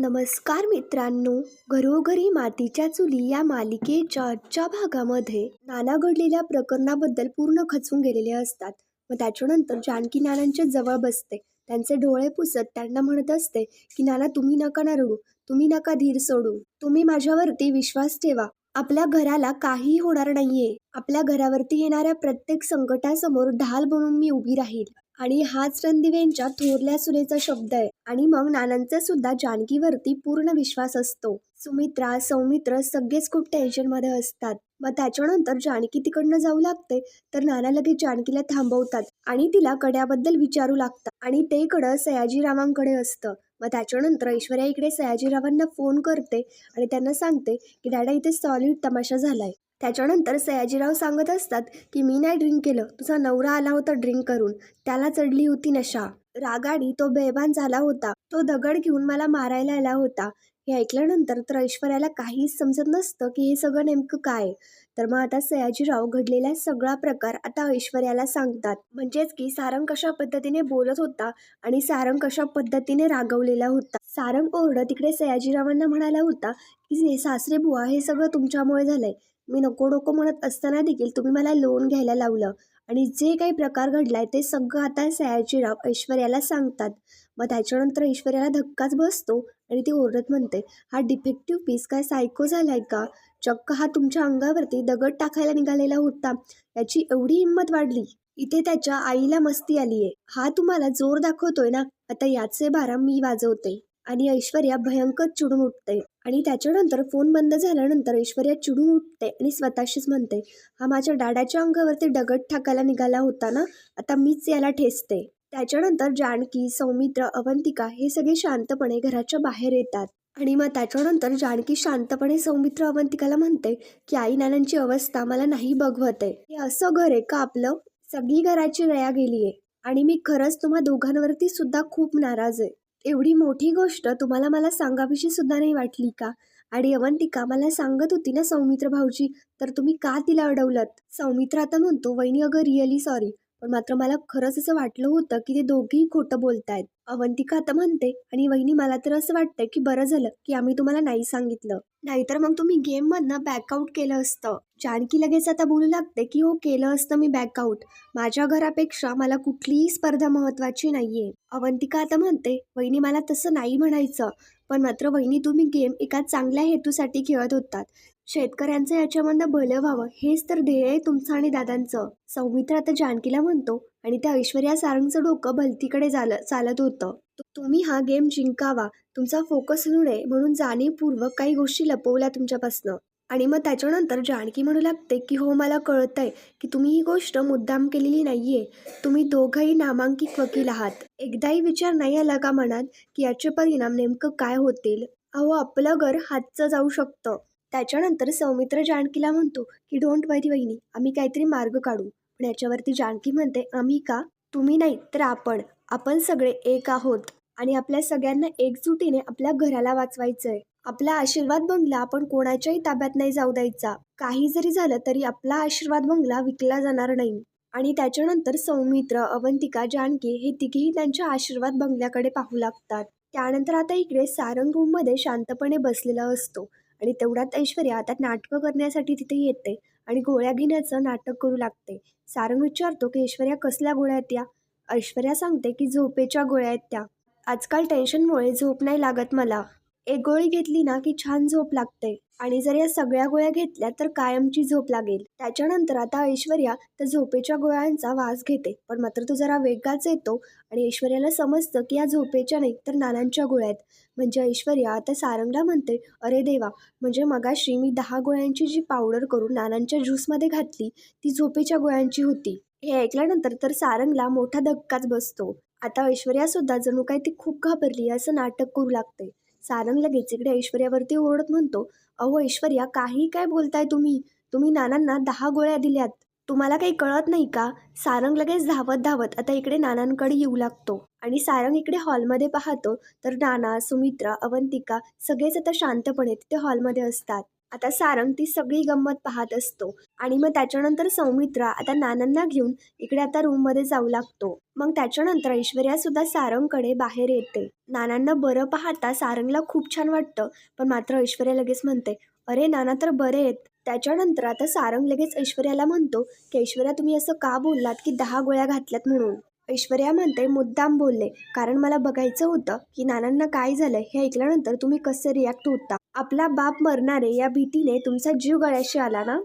नमस्कार मित्रांनो घरोघरी मातीच्या चुली या मालिकेच्या आजच्या भागामध्ये नाना घडलेल्या प्रकरणाबद्दल पूर्ण खचून गेलेले असतात. मग त्याच्यानंतर जानकी नानांच्या जवळ बसते. त्यांचे डोळे पुसत त्यांना म्हणत असते की नाना तुम्ही नका ना रडू तुम्ही नका धीर सोडू. तुम्ही माझ्यावरती विश्वास ठेवा. आपल्या घराला काहीही होणार नाहीये. आपल्या घरावरती येणाऱ्या प्रत्येक संकटासमोर ढाल बनून मी उभी राहील. आणि हाच रणदिवेंच्या थोरल्या सुनेचा शब्द आहे. आणि मग नानांचा सुद्धा जानकीवरती पूर्ण विश्वास असतो. सुमित्रा सौमित्र सगळेच खूप टेन्शनमध्ये असतात. मग त्याच्यानंतर जानकी तिकडनं जाऊ लागते तर नाना लगेच जानकीला थांबवतात आणि तिला कड्याबद्दल विचारू लागतात. आणि ते कडं सयाजीरावांकडे असतं. मग त्याच्यानंतर ऐश्वर्या इकडे सयाजीरावांना फोन करते आणि त्यांना सांगते की डॅडा इथे सॉलिड तमाशा झालाय. त्याच्यानंतर सयाजीराव सांगत असतात की मी नाही ड्रिंक केलं. तुझा नवरा आला होता ड्रिंक करून. त्याला चढली होती नशा. रागाडी तो बेभान झाला होता. तो दगड घेऊन मला मारायला आला होता. हे ऐकल्यानंतर तर ऐश्वर्याला काहीच समजत नसतं की हे सगळं नेमकं काय तर मग आता सयाजीराव घडलेला सगळा प्रकार आता ऐश्वर्याला सांगतात. म्हणजेच की सारंग कशा पद्धतीने बोलत होता आणि सारंग कशा पद्धतीने रागवलेला होता. सारंग ओरडत तिकडे सयाजीरावांना म्हणाला होता की सासरे बुवा हे सगळं तुमच्यामुळे झालंय. मी नको नको म्हणत असताना देखील तुम्ही मला लोन घ्यायला लावलं. आणि जे काही प्रकार घडलाय ते सगळं आता सयाजीराव ऐश्वर्याला सांगतात. मग त्याच्यानंतर ऐश्वर्याला धक्काच बसतो आणि ती ओरडत म्हणते हा डिफेक्टिव्ह पीस काय सायको झालाय का? चक्क हा तुमच्या अंगावरती दगड टाकायला निघालेला होता. याची एवढी हिंमत वाढली. इथे त्याच्या आईला मस्ती आली आहे हा तुम्हाला जोर दाखवतोय ना? आता याचे बारा मी वाजवते. आणि ऐश्वर्या भयंकर चिडून उठते आणि त्याच्यानंतर फोन बंद झाल्यानंतर ऐश्वर्या चिडून उठते आणि स्वतःशीच म्हणते हा माझ्या डाड्याच्या अंगावरती दगड टाकायला निघाला होता ना आता मीच याला ठेचते. त्याच्यानंतर जानकी सौमित्र अवंतिका हे सगळे शांतपणे घराच्या बाहेर येतात. आणि मग त्याच्यानंतर जानकी शांतपणे सौमित्र अवंतिकाला म्हणते की आई नानांची अवस्था मला नाही बघवत. आहे हे असं घर आहे का आपलं? सगळी घराची रया गेली आहे आणि मी खरंच तुम्हा दोघांवरती सुद्धा खूप नाराज आहे. एवढी मोठी गोष्ट तुम्हाला मला सांगावीशी सुद्धा नाही वाटली का? आणि अवंतिका मला सांगत होती ना सौमित्र भाऊजी तर तुम्ही का तिला अडवलत? सौमित्र आता म्हणतो वहिनी अगं रिअली सॉरी पण मात्र मला खरंच असं वाटलं होतं की ते दोघेही खोटं बोलतायत. अवंतिका आता म्हणते आणि वहिनी मला तर असं वाटतंय की बरं झालं की आम्ही तुम्हाला नाही सांगितलं. नाहीतर मग तुम्ही गेममधनं बॅकआउट केलं असतं. जानकी लगेच आता बोलू लागते की हो केलं असतं मी बॅकआउट माझ्या घरापेक्षा मला कुठलीही स्पर्धा महत्वाची नाहीये. अवंतिका आता म्हणते वहिनी मला तसं नाही म्हणायचं. पण मात्र वहिनी तुम्ही गेम एका चांगल्या हेतूसाठी खेळत होतात. शेतकऱ्यांचं याच्यामधनं भलं व्हावं हेच तर ध्येय आहे तुमचं आणि दादांचं. सौमित्र आता जानकीला म्हणतो आणि त्या ऐश्वर्या सारंगचं डोकं भलतीकडे झालं चालत होतं. तुम्ही हा गेम जिंकावा तुमचा फोकस होऊ नये म्हणून जाणीवपूर्वक काही गोष्टी लपवल्या तुमच्यापासनं. आणि मग त्याच्यानंतर जानकी म्हणू लागते की हो मला कळतंय की तुम्ही ही गोष्ट मुद्दाम केलेली नाहीये. तुम्ही दोघंही नामांकित वकील आहात. एकदाही विचार नाही आला का मनात की याचे परिणाम नेमकं काय होतील? अहो आपलं घर हातचं जाऊ शकतं. त्याच्यानंतर सौमित्र जानकीला म्हणतो की डोंट वरी वहिनी आम्ही काहीतरी मार्ग काढू. पण याच्यावरती जानकी म्हणते आम्ही का? तुम्ही नाही तर आपण. आपण सगळे एक आहोत आणि आपल्या सगळ्यांना एकजुटीने आपल्या घराला वाचवायचंय. आपला आशीर्वाद बंगला आपण कोणाच्याही ताब्यात नाही जाऊ द्यायचा. काही जरी झालं तरी आपला आशीर्वाद बंगला विकला जाणार नाही. आणि त्याच्यानंतर सौमित्र अवंतिका जानकी हे तिघेही त्यांच्या आशीर्वाद बंगल्याकडे पाहू लागतात. त्यानंतर आता इकडे सारंग रूममध्ये शांतपणे बसलेला असतो. आणि तेवढ्यात ऐश्वर्या आता नाटकं करण्यासाठी तिथे येते आणि गोळ्या घेण्याचं नाटक करू लागते. सारंग विचारतो की ऐश्वर्या कसल्या गोळ्या आहेत त्या? ऐश्वर्या सांगते की झोपेच्या गोळ्या आहेत त्या. आजकाल टेन्शनमुळे झोप नाही लागत मला. एक गोळी घेतली ना की छान झोप लागते. आणि जर या सगळ्या गोळ्या घेतल्या तर कायमची झोप लागेल. त्याच्यानंतर आता ऐश्वर्या त्या झोपेच्या गोळ्यांचा वास घेते. पण मात्र तो जरा वेगाच येतो आणि ऐश्वर्याला समजतं की या झोपेच्या नाही तर नानांच्या गोळ्या आहेत. म्हणजे ऐश्वर्या आता सारंगला म्हणते अरे देवा म्हणजे मगाशी मी दहा गोळ्यांची जी पावडर करून नानांच्या ज्यूसमध्ये घातली ती झोपेच्या गोळ्यांची होती. हे ऐकल्यानंतर तर सारंगला मोठा धक्काच बसतो. आता ऐश्वर्या सुद्धा जणू काय ती खूप घाबरली असं नाटक करू लागते. सारंग लगेच इकडे ऐश्वर्यावरती ओरडत म्हणतो अहो ऐश्वर्या काही काय बोलताय तुम्ही? तुम्ही नानांना दहा गोळ्या दिल्यात. तुम्हाला काही कळत नाही का? सारंग लगेच धावत धावत आता इकडे नानांकडे येऊ लागतो. आणि सारंग इकडे हॉलमध्ये पाहतो तर नाना सुमित्रा अवंतिका सगळेच आता शांतपणे तिथे हॉलमध्ये असतात. आता सारंग ती सगळी गंमत पाहत असतो. आणि मग त्याच्यानंतर सौमित्रा आता नानांना घेऊन इकडे आता रूममध्ये जाऊ लागतो. मग त्याच्यानंतर ऐश्वर्या सुद्धा सारंगकडे बाहेर येते. नानांना बरं पाहता सारंगला खूप छान वाटतं. पण मात्र ऐश्वर्या लगेच म्हणते अरे नाना तर बरे आहेत. त्याच्यानंतर आता सारंग लगेच ऐश्वर्याला म्हणतो की ऐश्वर्या तुम्ही असं का बोललात की दहा गोळ्या घातल्यात म्हणून? ऐश्वर्या म्हणते मुद्दाम बोलले कारण मला बघायचं होतं की नानांना काय झालंय हे ऐकल्यानंतर तुम्ही कसं रिॲक्ट होता? आपला बाप मरणारे या भीतीने तुमचा जीव गळ्याशी आला ना?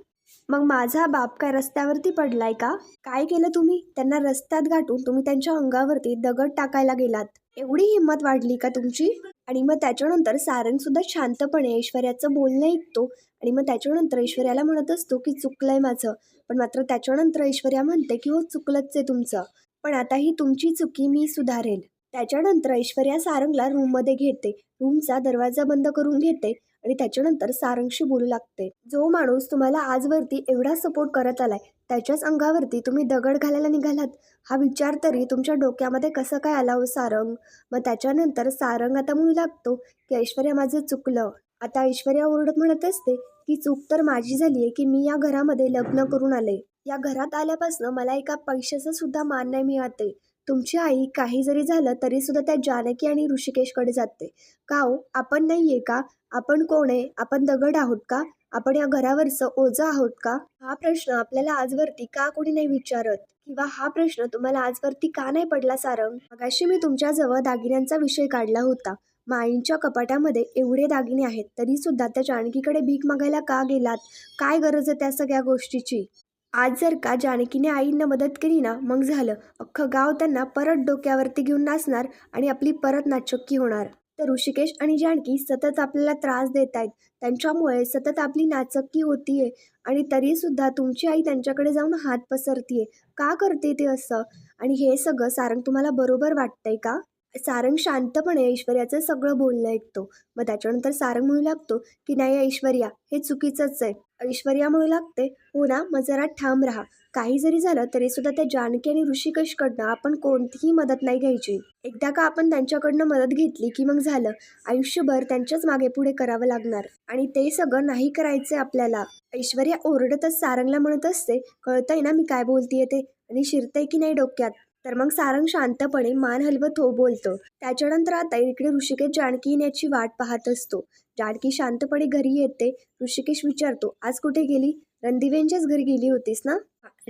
मग माझा बाप काय रस्त्यावरती पडलाय का? काय केलं तुम्ही? त्यांना रस्त्यात गाठून तुम्ही त्यांच्या अंगावरती दगड टाकायला गेलात. एवढी हिंमत वाढली का तुमची? आणि मग त्याच्यानंतर सारंग सुद्धा शांतपणे ऐश्वर्याचं बोलणं ऐकतो. आणि मग त्याच्यानंतर ऐश्वर्याला म्हणत असतो की चुकलंय माझं. पण मात्र त्याच्यानंतर ऐश्वर्या म्हणते की हो चुकलंच आहे तुमचं. पण आता ही तुमची चुकी मी सुधारेल. त्याच्यानंतर ऐश्वर्या सारंगला रूममध्ये घेते. रूमचा दरवाजा बंद करून घेते. आणि त्याच्यानंतर सारंगशी बोलू लागते. जो माणूस तुम्हाला आजवरती एवढा सपोर्ट करत आलाय त्याच्याच अंगावरती तुम्ही दगड घालायला निघालात. हा विचार तरी तुमच्या डोक्यामध्ये कसं काय आला हो सारंग? मग त्याच्यानंतर सारंग आता म्हणू लागतो की ऐश्वर्या माझं चुकलं. आता ऐश्वर्या ओरडत म्हणत असते की चूक तर माझी झाली आहे की मी या घरामध्ये लग्न करून आले. या घरात आल्यापासून मला एका पैशाचं सुद्धा मान नाही मिळते. तुमची आई काही जरी झालं तरी सुद्धा त्या जानकी आणि ऋषिकेशकडे जाते. का हो? आपण नाही आहे का? आपण कोण आहे? आपण दगड आहोत का? आपण या घरावरचं ओझं आहोत का? हा प्रश्न आपल्याला आजवरती का कोणी नाही विचारत? किंवा हा प्रश्न तुम्हाला आजवरती का नाही पडला सारंग मगाशी मी तुमच्याजवळ दागिन्यांचा विषय काढला होता. माईंच्या कपाटामध्ये एवढे दागिने आहेत तरी सुद्धा त्या जानकीकडे भीक मागायला का गेलात? काय गरज आहे त्या सगळ्या गोष्टीची? आज जर का जानकीने आईंना मदत केली ना मग झालं. अख्खं गाव त्यांना परत डोक्यावरती घेऊन नाचणार आणि आपली परत नाचक्की होणार. तर ऋषिकेश आणि जानकी सतत आपल्याला त्रास देत आहेत त्यांच्यामुळे सतत आपली नाचक्की होतीये आणि तरीसुद्धा तुमची आई त्यांच्याकडे जाऊन हात पसरतीये. का करते ते असं? आणि हे सगळं सारंग तुम्हाला बरोबर वाटतंय का? सारंग शांतपणे ऐश्वर्याचं सगळं बोलणं ऐकतो. मग त्याच्यानंतर सारंग म्हणू लागतो की नाही ऐश्वर्या हे चुकीचंच आहे. ऐश्वर्या म्हणू लागते हो ना मग जरा ठाम राहा. काही जरी झालं तरी सुद्धा त्या जानकी आणि ऋषिकेशकडनं आपण कोणतीही मदत नाही घ्यायची. एकदा का आपण त्यांच्याकडनं मदत घेतली की मग झालं. आयुष्यभर त्यांच्याच मागे पुढे करावं लागणार. आणि ते सगळं नाही करायचं आपल्याला. ऐश्वर्या ओरडतच सारंगला म्हणत असते कळतंय ना मी काय बोलतीये ते? आणि शिरतंय की नाही डोक्यात? तर मग सारंग शांतपणे मान हलवत हो बोलतो. त्याच्यानंतर आता इकडे ऋषिकेश जानकी येण्याची वाट पाहत असतो. जानकी शांतपणे घरी येते. ऋषिकेश विचारतो आज कुठे गेली? रणदिवेंच्याच घरी गेली होतीस ना?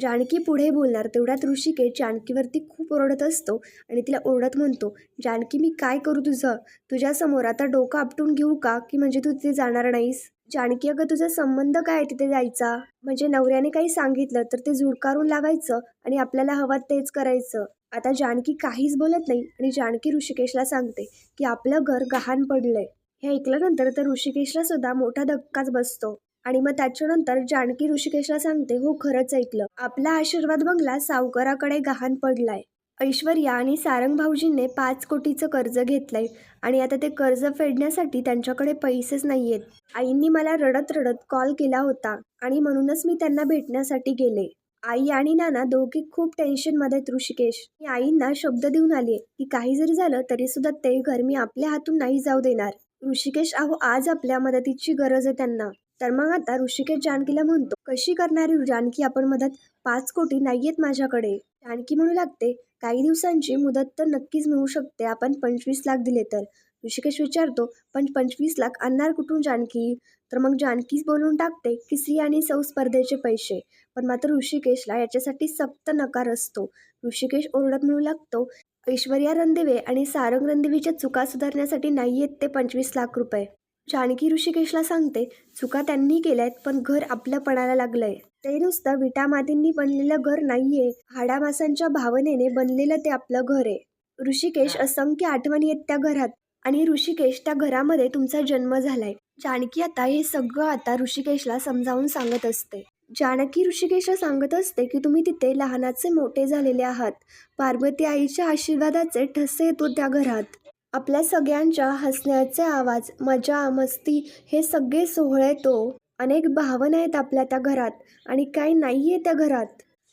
जानकी पुढे बोलणार. तेवढ्यात ऋषिकेश जानकीवरती खूप ओरडत असतो आणि तिला ओरडत म्हणतो जानकी मी काय करू तुझं? तुझ्यासमोर आता डोकं आपटून घेऊ का? की म्हणजे तू तिथे जाणार नाहीस? जानकी अगं तुझा संबंध काय आहे तिथे जायचा? म्हणजे नवऱ्याने काही सांगितलं तर ते झुडकारून लावायचं आणि आपल्याला हवं तेच करायचं. आता जानकी काहीच बोलत नाही आणि जानकी ऋषिकेशला सांगते की आपलं घर गहाण पडलंय. हे ऐकल्यानंतर तर ऋषिकेशला सुद्धा मोठा धक्काच बसतो. आणि मग त्याच्यानंतर जानकी ऋषिकेशला सांगते हो खरंच ऐकलं. आपला आशीर्वाद बंगला सावकाराकडे गहाण पडलाय. ऐश्वर्या आणि सारंग भाऊजींनी पाच कोटीचं कर्ज घेतलं आहे आणि आता ते कर्ज फेडण्यासाठी त्यांच्याकडे पैसेच नाही आहेत आईंनी मला रडत रडत कॉल केला होता आणि म्हणूनच मी त्यांना भेटण्यासाठी गेले. आई आणि नाना दोघे खूप टेन्शनमध्ये आहेत ऋषिकेश. मी आईंना शब्द देऊन आले की काही जरी झालं तरी सुद्धा ते घर मी आपल्या हातून नाही जाऊ देणार. ऋषिकेश अहो आज आपल्या मदतीची गरज आहे त्यांना. तर मग आता ऋषिकेश जानकीला म्हणतो कशी करणारी जानकी? आपण मदत पाच कोटी नाही आहेत माझ्याकडे. जानकी म्हणू लागते काही दिवसांची मुदत तर नक्कीच मिळू शकते. आपण पंचवीस लाख दिले तर. ऋषिकेश विचारतो पण पंचवीस लाख आणणार कुठून जानकी तर मग जानकीच बोलून टाकते की स्त्री आणि सौ स्पर्धेचे पैसे. पण मात्र ऋषिकेशला याच्यासाठी सक्त नकार असतो. ऋषिकेश ओरडत मिळू लागतो ऐश्वर्या रणदिवे आणि सारंग रणदिवेच्या चुका सुधारण्यासाठी नाही आहेत ते पंचवीस लाख रुपये. जानकी ऋषिकेशला सांगते चुका त्यांनी केल्यात पण घर आपलं पणाला लागलंय. ते नुसतं विटामातींनी बनलेलं घर नाहीये. हाडामासांच्या भावनेने बनलेलं ते आपलं घर आहे. ऋषिकेश असंख्य आठवणी आहेत त्या घरात. आणि ऋषिकेश त्या घरामध्ये तुमचा जन्म झालाय. जानकी आता हे सगळं आता ऋषिकेशला समजावून सांगत असते. जानकी ऋषिकेशला सांगत असते की तुम्ही तिथे लहानाचे मोठे झालेले आहात. पार्वती आईच्या आशीर्वादाचे ठसे येतो त्या घरात. आपल्या सगळ्यांच्या हसण्याचे आवाज मजा मस्ती हे सगळे सोहळे तो. अनेक भावना आहेत आपल्या त्या घरात आणि काय नाही आहे त्या घरात.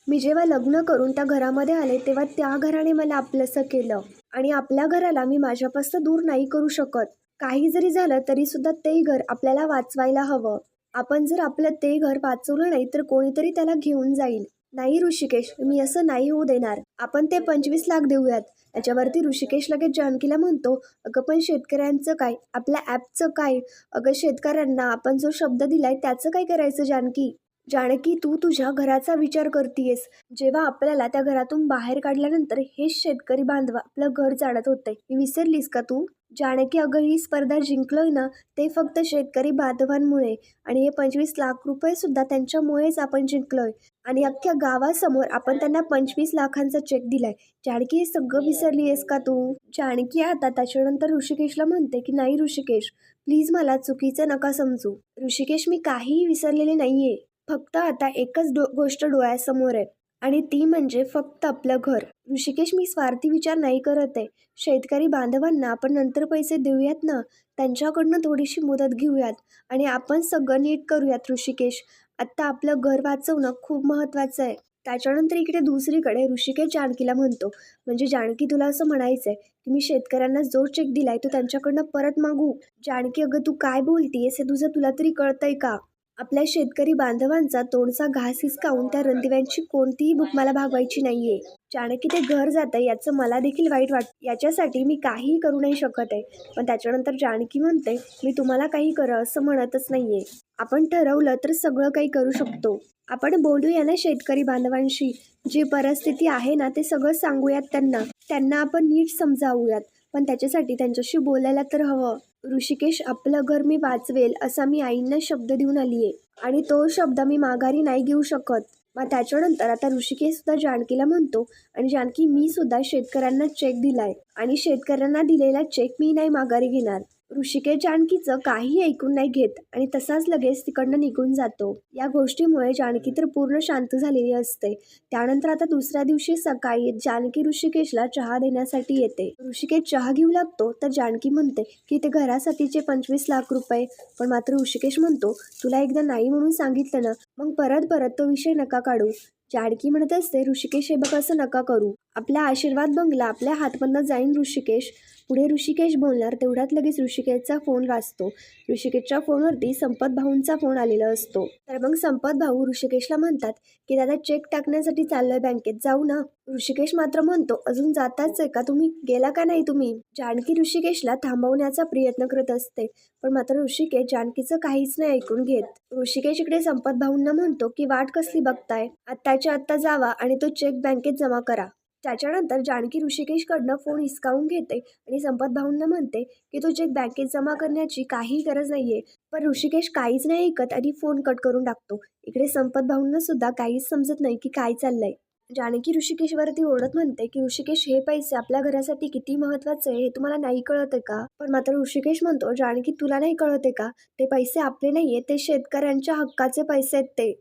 मी जेव्हा लग्न करून त्या घरामध्ये आले तेव्हा त्या घराने मला आपलंसं केलं आणि आपल्या घराला मी माझ्यापासून दूर नाही करू शकत. काही जरी झालं तरी सुद्धा ते घर आपल्याला वाचवायला हवं. आपण जर आपलं ते घर वाचवलं नाही तर कोणीतरी त्याला घेऊन जाईल. नाही ऋषिकेश मी असं नाही होऊ देणार. आपण ते पंचवीस लाख देऊयात. त्याच्यावरती ऋषिकेश लगेच जानकीला म्हणतो. अगं पण शेतकऱ्यांचं काय? आपल्या ॲपचं काय? अगं शेतकऱ्यांना आपण जो शब्द दिलाय त्याचं काय करायचं जानकी? जानकी तू तुझ्या घराचा विचार करतीयस. जेव्हा आपल्याला त्या घरातून बाहेर काढल्यानंतर हेच शेतकरी बांधव आपलं घर जाणत होते विसरलीस का तू? जानकी अगं ही स्पर्धा जिंकलोय ना ते फक्त शेतकरी बांधवांमुळे आणि हे पंचवीस लाख रुपये सुद्धा त्यांच्यामुळेच आपण जिंकलोय. आणि अख्ख्या गावासमोर आपण त्यांना पंचवीस लाखांचा चेक दिलाय. जानकी हे सगळं विसरली आहेस का तू? जानकी आता त्याच्यानंतर ऋषिकेशला म्हणते की नाही ऋषिकेश प्लीज मला चुकीचं नका समजू. ऋषिकेश मी काहीही विसरलेले नाहीये. फक्त आता एकच डो गोष्ट डोळ्यासमोर आहे. आणि ती म्हणजे फक्त आपलं घर. ऋषिकेश मी स्वार्थी विचार नाही करत आहे. शेतकरी बांधवांना आपण नंतर पैसे देऊयात ना? त्यांच्याकडनं थोडीशी मदत घेऊयात. आणि आपण सगळं नीट करूयात ऋषिकेश. आत्ता आपलं घर वाचवणं खूप महत्त्वाचं आहे. त्याच्यानंतर इकडे दुसरीकडे ऋषिकेश जानकीला म्हणतो. म्हणजे जानकी तुला असं म्हणायचं आहे की मी शेतकऱ्यांना जो चेक दिलाय तो त्यांच्याकडनं परत मागू. जानकी अगं तू काय बोलतीयस हे तुझं तुला तरी कळतंय का? आपल्या शेतकरी बांधवांचा तोंडचा घास हिसकावून त्या रणदिव्यांची कोणतीही भूक मला भागवायची नाहीये. जानकी ते घर जातं याचं मला देखील वाईट वाट याच्यासाठी मी काहीही करू नाही शकत आहे. पण त्याच्यानंतर जानकी म्हणते मी तुम्हाला काही करा असं म्हणतच नाहीये. आपण ठरवलं तर सगळं काही करू शकतो. आपण बोलूया ना शेतकरी बांधवांशी. जी परिस्थिती आहे ना ते सगळं सांगूयात त्यांना. त्यांना आपण नीट समजावूयात. पण त्याच्यासाठी त्यांच्याशी बोलायला तर हवं. ऋषिकेश आपलं घर मी वाचवेल असा मी आईंना शब्द देऊन आली आहे आणि तो शब्द मी माघारी नाही घेऊ शकत. मग त्याच्यानंतर आता ऋषिकेश सुद्धा जानकीला म्हणतो आणि जानकी मी सुद्धा शेतकऱ्यांना चेक दिलाय. आणि शेतकऱ्यांना दिलेला चेक मी नाही माघारी घेणार. ऋषिकेश जानकीचं काही ऐकून नाही घेत आणि तसाच लगेच तिकडनं निघून जातो. या गोष्टीमुळे जानकी तर पूर्ण शांत झालेली असते. त्यानंतर आता दुसऱ्या दिवशी सकाळी जानकी ऋषिकेशला चहा देण्यासाठी येते. ऋषिकेश चहा घेऊ लागतो तर जानकी म्हणते की ते घरासाठीचे पंचवीस लाख रुपये. पण मात्र ऋषिकेश म्हणतो तुला एकदा नाही म्हणून सांगितलं ना मग परत परत तो विषय नका काढू. जानकी म्हणत असते ऋषिकेश हे बघ असं नका करू. आपला आशीर्वाद बंगला आपल्या हातमधनं जाईन ऋषिकेश. पुढे ऋषिकेश बोलणार तेवढ्यात लगेच ऋषिकेशचा फोन वाचतो ऋषिकेशच्या फोनवरती संपत भाऊंचा फोन आलेला असतो. तर मग संपत भाऊ ऋषिकेशला म्हणतात की दादा चेक टाकण्यासाठी चाललोय बँकेत जाऊ ना. ऋषिकेश मात्र म्हणतो अजून जाताच आहे का तुम्ही? गेला का नाही तुम्ही? जानकी ऋषिकेशला थांबवण्याचा प्रयत्न करत असते पण मात्र ऋषिकेश जानकीचं काहीच नाही ऐकून घेत. ऋषिकेश इकडे संपत भाऊंना म्हणतो की वाट कसली बघताय? आत्ताच्या आत्ता जावा आणि तो चेक बँकेत जमा करा. त्याच्यानंतर जानकी ऋषिकेशकडनं फोन हिसकावून घेते आणि संपत भाऊंना म्हणते की तो चेक बँकेत जमा करण्याची काही गरज नाहीये पण ऋषिकेश काहीच नाही ऐकत आणि फोन कट करून टाकतो. इकडे संपत भाऊंना सुद्धा काहीच समजत नाही की काय चाललंय. जानकी ऋषिकेशवरती ओढत म्हणते की ऋषिकेश हे पैसे आपल्या घरासाठी किती महत्त्वाचे आहे हे तुम्हाला नाही कळत आहे का? पण मात्र ऋषिकेश म्हणतो जानकी तुला नाही कळत आहे का? ते पैसे आपले नाहीये ते शेतकऱ्यांच्या हक्काचे पैसे आहेत ते.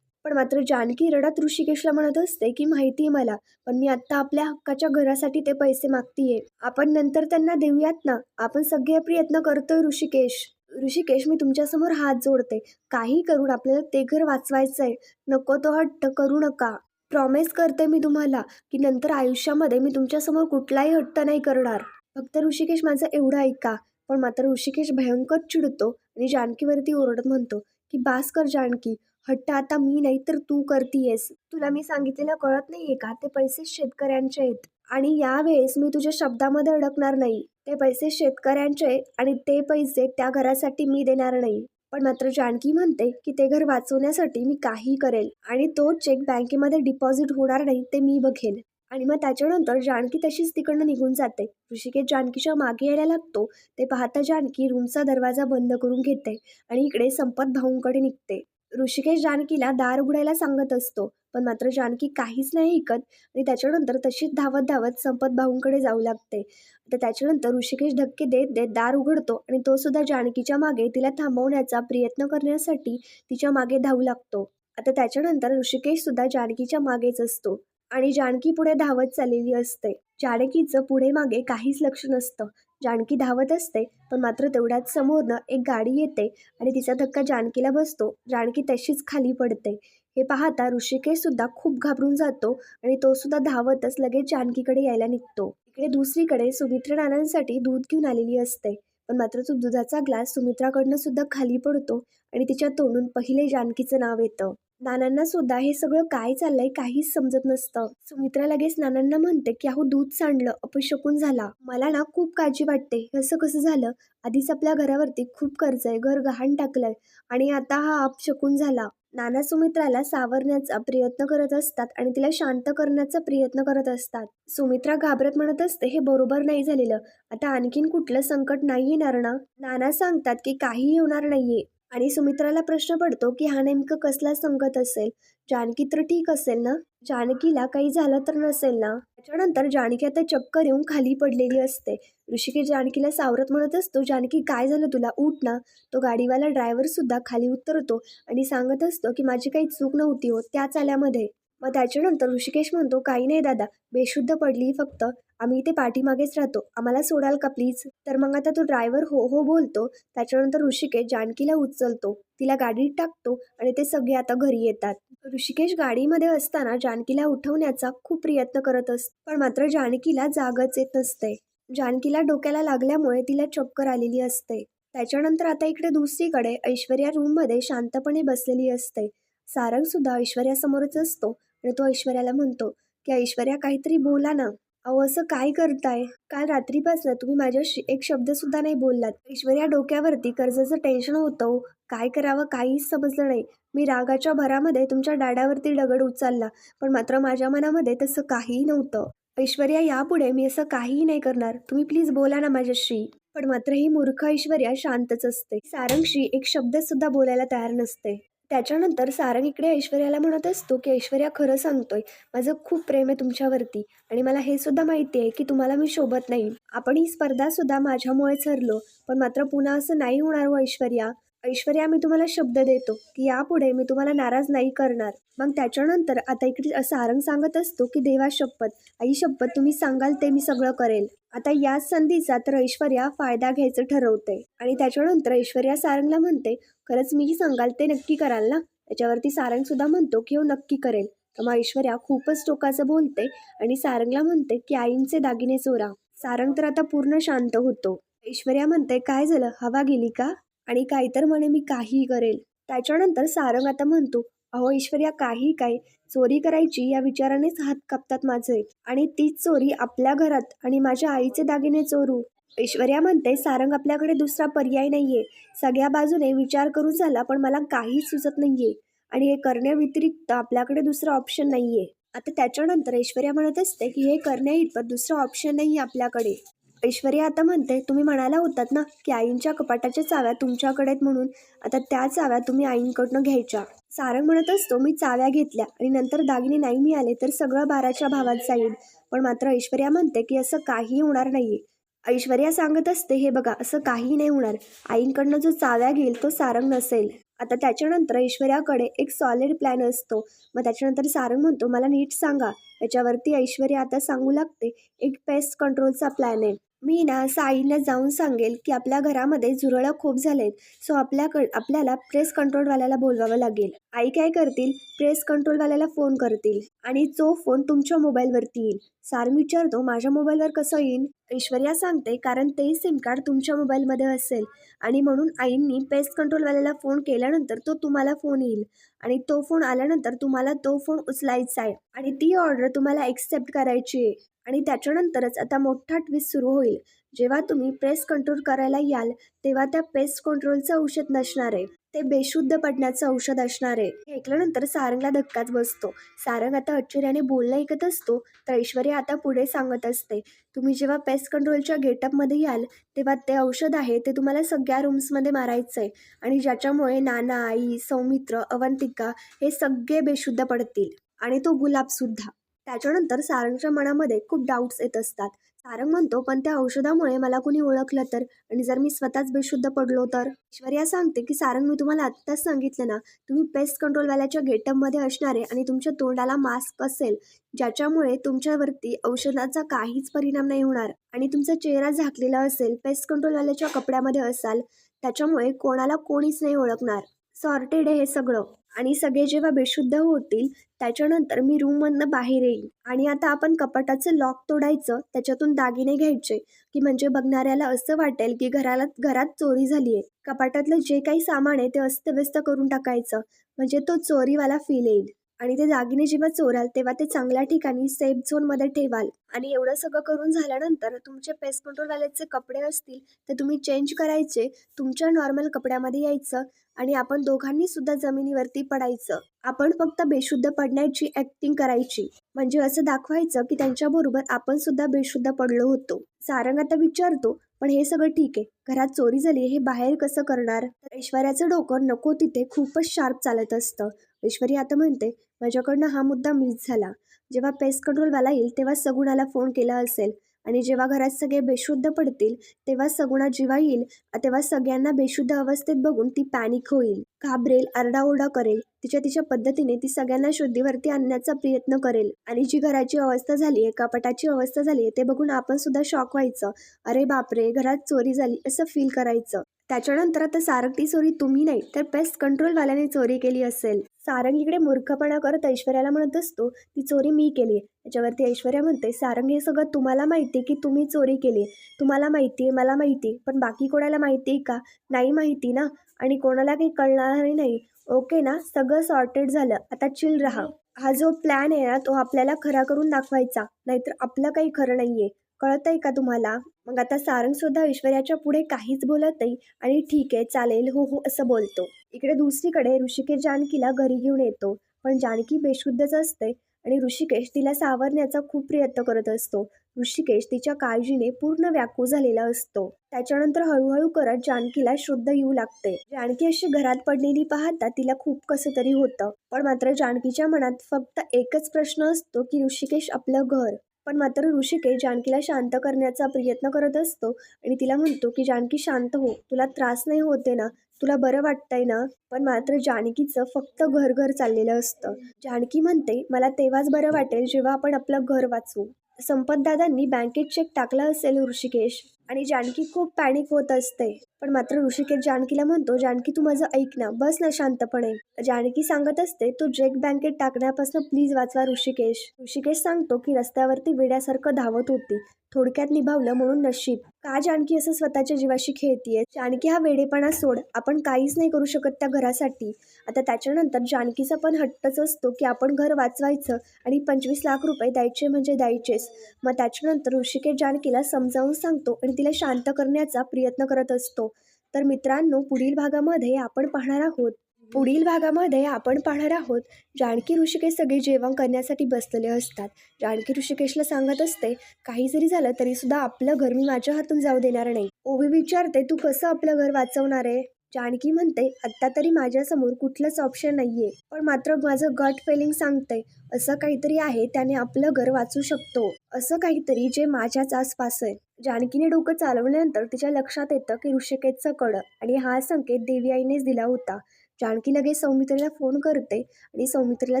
पण मात्र जानकी रडत ऋषिकेशला म्हणत असते की माहिती आहे मला पण मी आत्ता आपल्या हक्काच्या घरासाठी ते पैसे मागतीये. आपण नंतर त्यांना देऊयात ना? आपण सगळे प्रयत्न करतोय ऋषिकेश. ऋषिकेश मी तुमच्यासमोर हात जोडते. काही करून आपल्याला ते घर वाचवायचं आहे नको तो हट्ट करू नका. प्रॉमिस करते मी तुम्हाला की नंतर आयुष्यामध्ये मी तुमच्यासमोर कुठलाही हट्ट नाही करणार. फक्त ऋषिकेश माझं एवढं ऐका. पण मात्र ऋषिकेश भयंकर चिडतो आणि जानकीवरती ओरडत म्हणतो की बास कर जानकी हट्ट आता मी नाही तर तू करतीयस. तुला मी सांगितलेलं कळत नाहीये का? ते पैसे शेतकऱ्यांचे आहेत. आणि यावेळेस मी तुझ्या शब्दामध्ये अडकणार नाही. ते पैसे शेतकऱ्यांचे आणि ते पैसे त्या घरासाठी मी देणार नाही. पण मात्र जानकी म्हणते की ते घर वाचवण्यासाठी मी काही करेल आणि तो चेक बँकेमध्ये डिपॉझिट होणार नाही ते मी बघेन आणि मग त्याच्यानंतर जानकी तशीच तिकडनं निघून जाते. ऋषिकेश जानकीच्या मागे यायला लागतो. ते पाहता जानकी रूमचा दरवाजा बंद करून घेते आणि इकडे संपत भाऊंकडे निघते. ऋषिकेश जानकीला दार उघडायला सांगत असतो. पण मात्र जानकी काहीच नाही ऐकत आणि त्याच्यानंतर तशीच धावत धावत संपत भाऊंकडे जाऊ लागते. तर त्याच्यानंतर ऋषिकेश धक्के देत देत दार उघडतो आणि तो सुद्धा जानकीच्या मागे तिला थांबवण्याचा प्रयत्न करण्यासाठी तिच्यामागे धावू लागतो. आता त्याच्यानंतर ऋषिकेश सुद्धा जानकीच्या मागेच असतो आणि जानकी पुढे धावत चाललेली असते. जानकीचं पुढे मागे काहीच लक्ष नसतं. जानकी धावत असते पण मात्र तेवढ्याच समोरनं एक गाडी येते आणि तिचा धक्का जानकीला बसतो. जानकी तशीच खाली पडते. हे पाहता ऋषिकेश सुद्धा खूप घाबरून जातो आणि तो सुद्धा धावतच लगेच जानकीकडे यायला निघतो. इकडे दुसरीकडे सुमित्रा नानांसाठी दूध घेऊन आलेली असते पण मात्र तो दुधाचा ग्लास सुमित्राकडनं सुद्धा खाली पडतो आणि तिच्या तोंडून पहिले जानकीचं नाव येतं. नानांना सुद्धा हे सगळं काय चाललंय काहीच समजत नसतं. सुमित्रा लगेच नानांना म्हणते की अहो दूध सांडलं अपशकून झाला. मला ना खूप काळजी वाटते. असं कसं झालं? आधीच आपल्या घरावरती खूप कर्ज आहे घर गहाण टाकलंय आणि आता हा अपशकून झाला. नाना सुमित्राला सावरण्याचा प्रयत्न करत असतात आणि तिला शांत करण्याचा प्रयत्न करत असतात. सुमित्रा घाबरत म्हणत असते हे बरोबर नाही झालेलं. आता आणखीन कुठलं संकट नाही येणार ना नाना सांगतात की काही होणार नाहीये. आणि सुमित्राला प्रश्न पडतो की हा नेमकं कसला संकट असेल? जानकी तर ठीक असेल ना? जानकीला काही झालं तर नसेल ना? त्याच्यानंतर जानकी आता चक्कर येऊन खाली पडलेली असते. ऋषिकेश जानकीला सावरत म्हणत असतो जानकी काय झालं तुला? उठ ना. तो गाडीवाला ड्रायव्हर सुद्धा खाली उतरतो आणि सांगत असतो की माझी काही चूक नव्हती हो त्याच आल्यामध्ये. मग त्याच्यानंतर ऋषिकेश म्हणतो काही नाही दादा बेशुद्ध पडली फक्त. आम्ही इथे पाठीमागेच राहतो. आम्हाला सोडाल का प्लीज तर मग आता तो ड्रायव्हर हो हो बोलतो. त्याच्यानंतर ऋषिकेश जानकीला उचलतो. तिला गाडीत टाकतो आणि ते सगळे आता घरी येतात. ऋषिकेश गाडीमध्ये असताना जानकीला उठवण्याचा खूप प्रयत्न करत असतो पण मात्र जानकीला जागच येत नसते. जानकीला डोक्याला लागल्यामुळे तिला चक्कर आलेली असते. त्याच्यानंतर आता इकडे दुसरीकडे ऐश्वर्या रूममध्ये शांतपणे बसलेली असते. सारंग सुद्धा ऐश्वर्यासमोरच असतो आणि तो ऐश्वर्याला म्हणतो की ऐश्वर्या काहीतरी बोला ना. अहो असं काय करताय? काल रात्रीपासून तुम्ही माझ्याशी एक शब्द सुद्धा नाही बोललात. ऐश्वर्या डोक्यावरती कर्जाचं टेन्शन होतं हो. काय करावं काहीच समजलं नाही. मी रागाच्या भरामध्ये तुमच्या डाड्यावरती दगड उचलला पण मात्र माझ्या मनामध्ये तसं काहीही नव्हतं. ऐश्वर्या यापुढे मी असं काहीही नाही करणार. तुम्ही प्लीज बोला ना माझ्याशी. पण मात्र ही मूर्ख ऐश्वर्या शांतच असते. सारंगशी एक शब्द सुद्धा बोलायला तयार नसते. त्याच्यानंतर सारंग इकडे ऐश्वर्याला म्हणत असतो की ऐश्वर्या खरं सांगतोय माझं खूप प्रेम आहे तुमच्यावरती आणि मला हे सुद्धा माहिती आहे की तुम्हाला मी शोभत नाही. आपण ही स्पर्धा सुद्धा माझ्यामुळेच हरलो पण मात्र पुन्हा असं नाही होणार हो, ऐश्वर्या. ऐश्वर्या मी तुम्हाला शब्द देतो की यापुढे मी तुम्हाला नाराज नाही करणार. मग त्याच्यानंतर आता इकडे सारंग सांगत असतो की देवा शपथ. आई शपथ तुम्ही सांगाल ते मी सगळं करेल. आता याच संधीचा तर ऐश्वर्या फायदा घ्यायचं ठरवते आणि त्याच्यानंतर ऐश्वर्या सारंगला म्हणते खरंच मी सांगाल ते नक्की कराल ना? त्याच्यावरती सारंग सुद्धा म्हणतो की हो नक्की करेल. तर मग ऐश्वर्या खूपच टोकाचं बोलते आणि सारंगला म्हणते की आईंचे दागिने चोरा. सारंग तर आता पूर्ण शांत होतो. ऐश्वर्या म्हणते काय झालं? हवा गेली का? आणि काय तर म्हणे मी काहीही करेल. त्याच्यानंतर सारंग आता म्हणतो अहो ऐश्वर्या काही काय चोरी करायची या विचारानेच हात कापतात माझे. आणि तीच चोरी आपल्या घरात आणि माझ्या आईचे दागिने चोरू. ऐश्वर्या म्हणते सारंग आपल्याकडे दुसरा पर्याय नाहीये. सगळ्या बाजूने विचार करून झाला पण मला काहीच सुचत नाहीये. आणि हे करण्याव्यतिरिक्त आपल्याकडे दुसरा ऑप्शन नाहीये. आता त्याच्यानंतर ऐश्वर्या म्हणत असते की हे करण्या इतपत दुसरा ऑप्शन नाही आपल्याकडे. ऐश्वर्या आता म्हणते तुम्ही म्हणाला होतात ना की आईंच्या कपाटाच्या चाव्या तुमच्याकडे आहेत म्हणून आता त्या चाव्या तुम्ही आईंकडनं घ्यायच्या. सारंग म्हणत असतो मी चाव्या घेतल्या आणि नंतर दागिने नाही मिळाले तर सगळं बाराच्या भावात जाईल. पण मात्र ऐश्वर्या म्हणते की असं काही होणार नाहीये. ऐश्वर्या सांगत असते हे बघा असं काही नाही होणार. आईंकडनं जो चाव्या घेईल तो सारंग नसेल. आता त्याच्यानंतर ऐश्वर्याकडे एक सॉलिड प्लॅन असतो. मग त्याच्यानंतर सारंग म्हणतो मला नीट सांगा. याच्यावरती ऐश्वर्या आता सांगू लागते एक पेस्ट कंट्रोलचा प्लॅन आहे. मी ना असं जाऊन सांगेल की आपल्या घरामध्ये झुरळं खूप झालेत सो आपल्याकड आपल्याला प्रेस कंट्रोलवाल्याला बोलवावं लागेल. आई काय करतील? प्रेस कंट्रोलवाल्याला फोन करतील आणि तो फोन तुमच्या मोबाईलवरती येईल. सार विचारतो माझ्या मोबाईलवर कसं येईल? ऐश्वर्या सांगते कारण ते सिम कार्ड तुमच्या मोबाईलमध्ये असेल आणि म्हणून आईंनी पेस्ट कंट्रोलवाल्याला फोन केल्यानंतर तो तुम्हाला फोन येईल आणि तो फोन आल्यानंतर तुम्हाला तो फोन उचलायचा आहे आणि ती ऑर्डर तुम्हाला एक्सेप्ट करायची आहे. आणि त्याच्यानंतरच आता मोठा ट्विस्ट सुरू होईल. जेव्हा तुम्ही प्रेस कंट्रोल करायला याल तेव्हा त्या पेस्ट कंट्रोलचं औषध नसणार आहे. ते बेशुद्ध पडण्याचं औषध असणार आहे. हे ऐकल्यानंतर सारंगला धक्काच बसतो. सारंग आता आश्चर्याने बोलणं ऐकत असतो तर ऐश्वर्या आता पुढे सांगत असते. तुम्ही जेव्हा पेस्ट कंट्रोलच्या गेटअपमध्ये याल तेव्हा ते औषध आहे ते तुम्हाला सगळ्या रूम्समध्ये मारायचं आहे आणि ज्याच्यामुळे नाना आई सौमित्र अवंतिका हे सगळे बेशुद्ध पडतील. आणि तो गुलाबसुद्धा. त्याच्यानंतर सारंगच्या मनामध्ये खूप डाऊट्स येत असतात. सारंग म्हणतो पण त्या औषधामुळे मला कुणी ओळखलं तर? आणि जर मी स्वतःच बेशुद्ध पडलो तर? ऐश्वर्या सांगते की सारंग मी तुम्हाला आत्ताच सांगितलं ना तुम्ही पेस्ट कंट्रोलवाल्याच्या गेटअपमध्ये असणारे आणि तुमच्या तोंडाला मास्क असेल ज्याच्यामुळे तुमच्यावरती औषधाचा काहीच परिणाम नाही होणार. आणि तुमचा चेहरा झाकलेला असेल पेस्ट कंट्रोलवाल्याच्या कपड्यामध्ये असाल त्याच्यामुळे कोणाला कोणीच नाही ओळखणार. सॉर्टेड आहे हे सगळं. आणि सगळे जेव्हा बेशुद्ध होतील त्याच्यानंतर मी रूममधनं बाहेर येईल आणि आता आपण कपाटाचं लॉक तोडायचं त्याच्यातून दागिने घ्यायचे की म्हणजे बघणाऱ्याला असं वाटेल की घराला घरात चोरी झाली आहे कपाटातलं जे काही सामान आहे ते अस्तव्यस्त करून टाकायचं. म्हणजे तो चोरीवाला फील येईल. आणि ते दागिने जेव्हा चोराल तेव्हा ते चांगल्या ठिकाणी सेफ झोनमध्ये ठेवाल. आणि एवढं सगळं करून झाल्यानंतर तुमचे पेस्ट कंट्रोलवाल्याचे कपडे असतील ते तुम्ही चेंज करायचे तुमच्या नॉर्मल कपड्यामध्ये यायचं. आणि आपण दोघांनी सुद्धा जमिनीवरती पडायचं. आपण फक्त बेशुद्ध पडण्याची ॲक्टिंग करायची. म्हणजे असं दाखवायचं की त्यांच्याबरोबर आपण सुद्धा बेशुद्ध पडलो होतो. सारंग आता विचारतो पण हे सगळं ठीक? आहे घरात चोरी झाली हे बाहेर कसं करणार? तर ऐश्वर्याचं डोकं नको तिथे खूपच शार्प चालत असतं. ऐश्वर्या आता म्हणते माझ्याकडनं हा मुद्दा मिस झाला. जेव्हा पेस्ट कंट्रोलवाला येईल तेव्हा सगुणाला फोन केला असेल. आणि जेव्हा घरात सगळे बेशुद्ध पडतील तेव्हा सगुणा जेव्हा येईल तेव्हा सगळ्यांना बेशुद्ध अवस्थेत बघून ती पॅनिक होईल. घाबरेल आरडाओरडा करेल. तिच्या तिच्या पद्धतीने ती सगळ्यांना शुद्धीवरती आणण्याचा प्रयत्न करेल. आणि जी घराची अवस्था झाली आहे कपाटाची अवस्था झाली आहे ते बघून आपण सुद्धा शॉक व्हायचं. अरे बापरे घरात चोरी झाली असं फील करायचं. त्याच्यानंतर आता सारंग ती चोरी तुम्ही नाही तर पेस्ट कंट्रोलवाल्याने चोरी केली असेल. सारंग इकडे मूर्खपणा करत ऐश्वर्याला म्हणत असतो ती चोरी मी केली आहे. त्याच्यावरती ऐश्वर्या म्हणते सारंग हे सगळं तुम्हाला माहिती आहे की तुम्ही चोरी केली तुम्हाला माहिती आहे मला माहिती आहे पण बाकी कोणाला माहिती आहे का? नाही माहिती ना? आणि कोणाला काही कळणार नाही. ओके ना? सगळं सॉर्टेड झालं. आता चिल राहा. हा जो प्लॅन आहे ना तो आपल्याला खरा करून दाखवायचा. नाहीतर आपलं काही खरं नाही आहे कळत आहे का तुम्हाला? मग आता सारंग सुद्धा ऐश्वर्याच्या पुढे काहीच बोलत नाही आणि ठीक आहे चालेल हो हो असं बोलतो. इकडे दुसरीकडे ऋषिकेश जानकीला घरी घेऊन येतो. पण जानकी बेशुद्धच असते आणि ऋषिकेश तिला सावरण्याचा खूप प्रयत्न करत असतो. ऋषिकेश तिच्या काळजीने पूर्ण व्याकू झालेला असतो. त्याच्यानंतर हळूहळू करत जानकीला शुद्ध येऊ लागते. जानकी अशी घरात पडलेली पाहता तिला खूप कसं तरी होतं. पण मात्र जानकीच्या मनात फक्त एकच प्रश्न असतो की ऋषिकेश आपलं घर. पण मात्र ऋषिकेश जानकीला शांत करण्याचा प्रयत्न करत असतो आणि तिला म्हणतो की जानकी शांत हो. तुला त्रास नाही होते ना? तुला बरं वाटतंय ना? पण मात्र जानकीचं फक्त घर घर चाललेलं असतं. जानकी म्हणते मला तेव्हाच बरं वाटेल जेव्हा आपण आपलं घर वाचू संपतदादांनी बँकेत चेक टाकला असेल ऋषिकेश. आणि जानकी खूप पॅनिक होत असते. पण मात्र ऋषिकेश जानकीला म्हणतो जानकी तू माझं ऐक ना बस ना शांतपणे. जानकी सांगत असते तू जेक बँकेत टाकण्यापासून प्लीज वाचवा ऋषिकेश. ऋषिकेश सांगतो की रस्त्यावरती वेड्यासारखं धावत होती. थोडक्यात निभावलं म्हणून नशीब. का जानकी असं स्वतःच्या जीवाशी खेळतीये? जानकी हा वेडेपणा सोड आपण काहीच नाही करू शकत त्या घरासाठी. आता त्याच्यानंतर जानकीचा पण हट्टच असतो की आपण घर वाचवायचं आणि पंचवीस लाख रुपये द्यायचे म्हणजे द्यायचेच. मग त्याच्यानंतर ऋषिकेश जानकीला समजावून सांगतो आणि तिला शांत करण्याचा प्रयत्न करत असतो. तर मित्रांनो पुढील भागामध्ये आपण पाहणार आहोत. पुढील भागामध्ये आपण पाहणार आहोत जानकी ऋषिकेश सगळे जेवण करण्यासाठी बसलेले असतात. जानकी ऋषिकेशला सांगत असते काही जरी झालं तरी सुद्धा आपलं घर मी माझ्या हातून जाऊ देणार नाही. ओवी विचारते तू कसं आपलं घर वाचवणार आहे? जानकी म्हणते आत्ता तरी माझ्यासमोर कुठलंच ऑप्शन नाही आहे पण मात्र माझं गट फिलिंग सांगतंय असं काहीतरी आहे त्याने आपलं घर वाचू शकतो. असं काहीतरी जे माझ्याच आसपास आहे. जानकीने डोकं चालवल्यानंतर तिच्या लक्षात येतं की ऋषिकेशचं कड आणि हा संकेत देवी आईनेच दिला होता. जानकी लगेच सौमित्रीला फोन करते आणि सौमित्रीला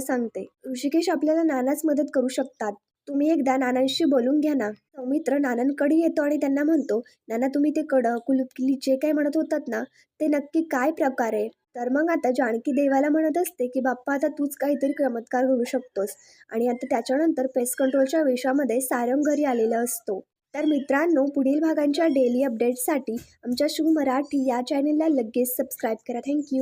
सांगते ऋषिकेश आपल्याला नानाच मदत करू शकतात. तुम्ही एकदा नानांशी बोलून घ्या ना. सौमित्र नानांकडे येतो आणि त्यांना म्हणतो नाना तुम्ही ते कडं कुलुपकिली जे काय म्हणत होतात ना? ते नक्की काय प्रकार आहे? तर मग आता जानकी देवाला म्हणत असते की बाप्पा आता तूच काहीतरी चमत्कार घडू शकतोस. आणि आता त्याच्यानंतर पेस्ट कंट्रोलच्या वेशामध्ये सारंग घरी आलेला असतो. तर मित्रांनो पुढील भागांच्या डेली अपडेट्ससाठी आमच्या शिव मराठी या चॅनेलला लगेच सबस्क्राईब करा. थँक्यू